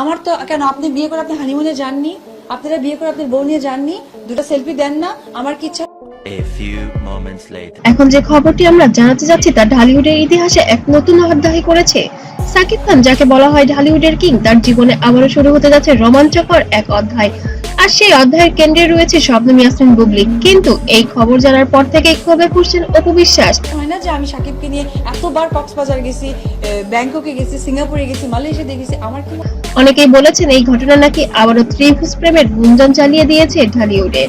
আমার তো কেন আপনি বিয়ে করে আপনি হানিমুনে যাননি? আপনারা বিয়ে করে আপনার বউ নিয়ে যাননি? দুটো সেলফি দেন না আমার কি ইচ্ছা. এখন যে খবরটি আমরা জানাতে যাচ্ছি তা ঢালিউডের ইতিহাসে এক নতুন অধ্যায় করেছে। সাকিব খান যাকে বলা হয় ঢালিউডের কিং তার জীবনে আবারও শুরু হতে যাচ্ছে রোমাঞ্চকর এক অধ্যায়। আর সেই অধ্যায়ের কেন্দ্রে রয়েছে শবনম ইয়াসমিন বুবলি। কিন্তু এই খবর জানার পর থেকেই ক্ষোভে ফুসছেন অপু বিশ্বাস। হয় না যে আমি সাকিবকে নিয়ে এতবার কক্সবাজার গেছি ব্যাংককে গেছি সিঙ্গাপুরে গেছি মালয়েশিয়া গেছি আমার কি অনেকেই বলেছেন এই ঘটনা নাকি আবারও ত্রিভুজ প্রেমের গুঞ্জন চালিয়ে দিয়েছে ঢালিউডে।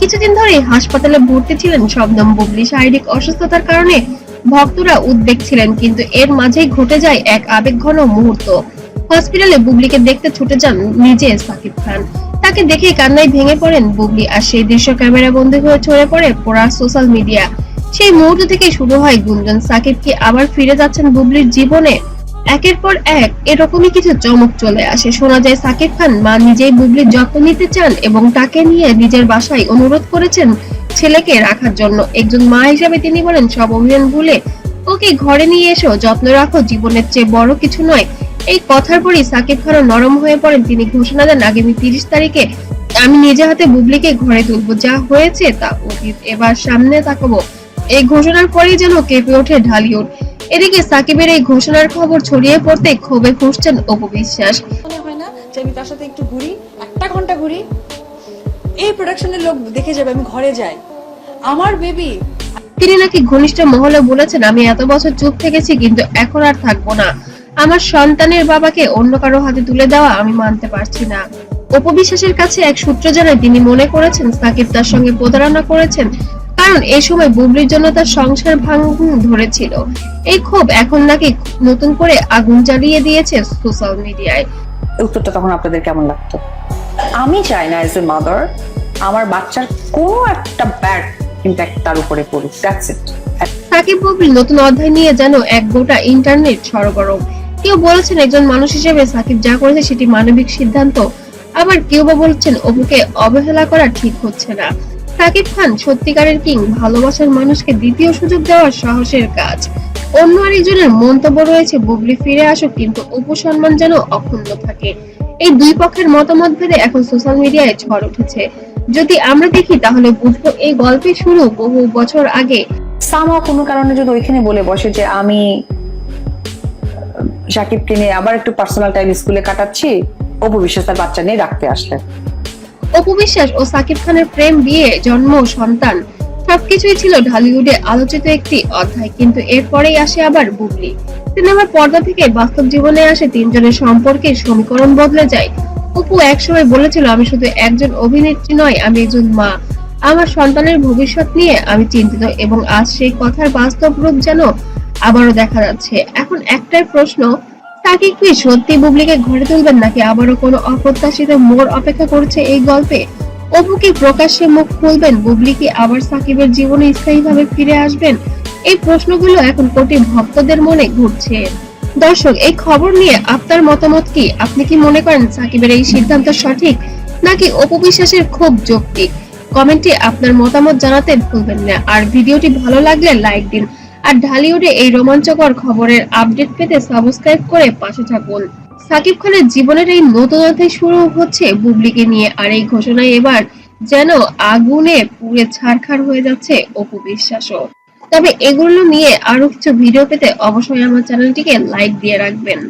কিছুদিন ধরে হাসপাতালে ভর্তি ছিলেন শবনম বুবলি। শারীরিক অসুস্থতার কারণে ভক্তরা উদ্বেগ ছিলেন কিন্তু এর মাঝেই ঘটে যায় এক আবেগঘন মুহূর্ত। হসপিটালে বুবলিকে দেখতে ছুটে যান নিজে সাকিব খান। তাকে দেখে কান্নায় ভেঙে পড়েন বুবলি আর সেই দৃশ্য ক্যামেরা বন্দী হয়ে ছড়ে পড়ে পোড়া সোশ্যাল মিডিয়া। সেই মুহূর্ত থেকে শুরু হয় গুঞ্জন। সাকিব কি আবার ফিরে যাচ্ছেন বুবলির জীবনে? একের পর এক এরকমই কিছু চমক চলে আসে। শোনা যায়, সাকিব খান মা নিজেই বুবলির যত্ন নিতে চান এবং তাকে নিয়ে নিজের বাসায় অনুরোধ করেছেন ছেলেকে রাখার জন্য। একজন মা হিসাবে তিনি বলেন, সব অভিযান ভুলে ওকে ঘরে নিয়ে এসো। যত্ন রাখো। জীবনের চেয়ে বড় কিছু নয়। এই কথার পরই সাকিব খানও নরম হয়ে পড়েন। তিনি ঘোষণা দেন আগামী তিরিশ তারিখে আমি নিজে হাতে বুবলিকে ঘরে তুলবো। যা হয়েছে তা অতীত। এবার সামনে তাকাবো। এই ঘোষণার পরেই যেন কেঁপে ওঠে ঢালিউড। এদিকে সাকিবের এই ঘোষণার খবর ছড়িয়ে পড়তে ক্ষোভে ফুসছেন অপু বিশ্বাস। মনে হয় না যে আমি তার সাথে একটু ঘুরি একটা ঘণ্টা ঘুরি? এই প্রোডাকশনের লোক দেখে যাবে আমি ঘরে যাই। আমার বেবি তিনি নাকি ঘনিষ্ঠ মহলে বলেছেন আমি এত বছর চুপ থেকেছি কিন্তু এখন আর থাকব না। আমার সন্তানের বাবাকে অন্য কারও হাতে তুলে দেওয়া আমি মানতে পারছি না। অপবিশ্বাসের কাছে এক সূত্র জানায় তিনি মনে করেছেন সাকিব তার সঙ্গে প্রতারণা করেছেন কারণ এই সময় বুবলির জন্য তার সংসার ভাঙন ধরেছিল। এই ক্ষোভ এখন নাকি নতুন করে আগুন জ্বালিয়ে দিয়েছে সোশ্যাল মিডিয়ায়। উত্তরটা তখন আপনাদের কেমন লাগতো? আমি চাই না এজ এ মাদার আমার বাচ্চার কোনো একটা ব্যাড ইম্প্যাক্ট তার উপরে পড়ুক দ্যাটস ইট সাকিব বুবলির নতুন অধ্যায় নিয়ে যেন এক গোটা ইন্টারনেট সরগরম। কেউ বলেছেন একজন মানুষ হিসেবে সাকিব যা করেছে সেটি মানবিক সিদ্ধান্ত। আবার কেউ বা বলছেন অপুকে অবহেলা করা ঠিক হচ্ছে না। সাকিব খান সত্যিকারের কিং, ভালোবাসার মানুষকে দ্বিতীয় সুযোগ দেওয়ার সাহসের কাজ। অন্য আরেকজনের মন্তব্য রয়েছে, বুবলি ফিরে আসুক, কিন্তু অপু সম্মান যেন অক্ষুণ্ণ থাকে। এই দুই পক্ষের মতামত ভেদে এখন সোশ্যাল মিডিয়ায় ঝড় উঠেছে। যদি আমরা দেখি, তাহলে বুঝব এই গল্পের শুরু বহু বছর আগে। সামা কোনো কারণে যদি ওইখানে বলে বসে যে আমি সাকিবকে নিয়ে আবার একটু পার্সোনাল টাইম স্কুলে কাটাচ্ছি। অপু বিশ্বাস তার বাচ্চা নিয়ে রাখতে আসলেন অপু বিশ্বাস ও সাকিব খানের প্রেম বিয়ে জন্ম, সন্তান, সবকিছুই ছিল ঢালিউডে আলোচিত একটি অধ্যায়, কিন্তু এরপরেই আসে আবার বুবলি। সিনেমার পর্দা থেকে বাস্তব জীবনে আসে তিনজনের সম্পর্কের সমীকরণ বদলে যায়। অপু একসময় বলেছিল, আমি শুধু একজন অভিনেত্রী নয়, আমি একজন মা। আমার সন্তানের ভবিষ্যৎ নিয়ে আমি চিন্তিত এবং আজ সেই কথার বাস্তব রূপ যেন আবারও দেখা যাচ্ছে। এখন একটাই প্রশ্ন সাকিব কি সত্যি বুবলিকে ঘরে তুলবেন নাকি আবারও কোনো অপ্রত্যাশিত মোড় অপেক্ষা করছে এই গল্পে? অপু কি প্রকাশ্যে মুখ খুলবেন? বুবলি কি আবার সাকিবের জীবনে স্থায়ীভাবে ফিরে আসবেন? এই প্রশ্নগুলো এখন কোটি ভক্তদের মনে ঘুরছে। দর্শক, এই খবর নিয়ে আপনার মতামত কি? আপনি কি মনে করেন সাকিবের এই সিদ্ধান্ত সঠিক, নাকি অপু বিশ্বাসের খুব যৌক্তিক? কমেন্টে আপনার মতামত জানাতে ভুলবেন না। আর ভিডিওটি ভালো লাগলে লাইক দিন। আর ঢালিউডে এই রোমাঞ্চকর খবরের আপডেট পেতে সাবস্ক্রাইব করে পাশে থাকুন। সাকিব খানের জীবনের এই নতুন অধ্যায় শুরু হচ্ছে বুবলিকে নিয়ে, আর এই ঘোষণায় এবার যেন আগুনে পুড়ে ছাড়খার হয়ে যাচ্ছে অপু বিশ্বাসও। তবে এগুলো নিয়ে আরও কিছু ভিডিও পেতে অবশ্যই আমার চ্যানেলটিকে লাইক দিয়ে রাখবেন।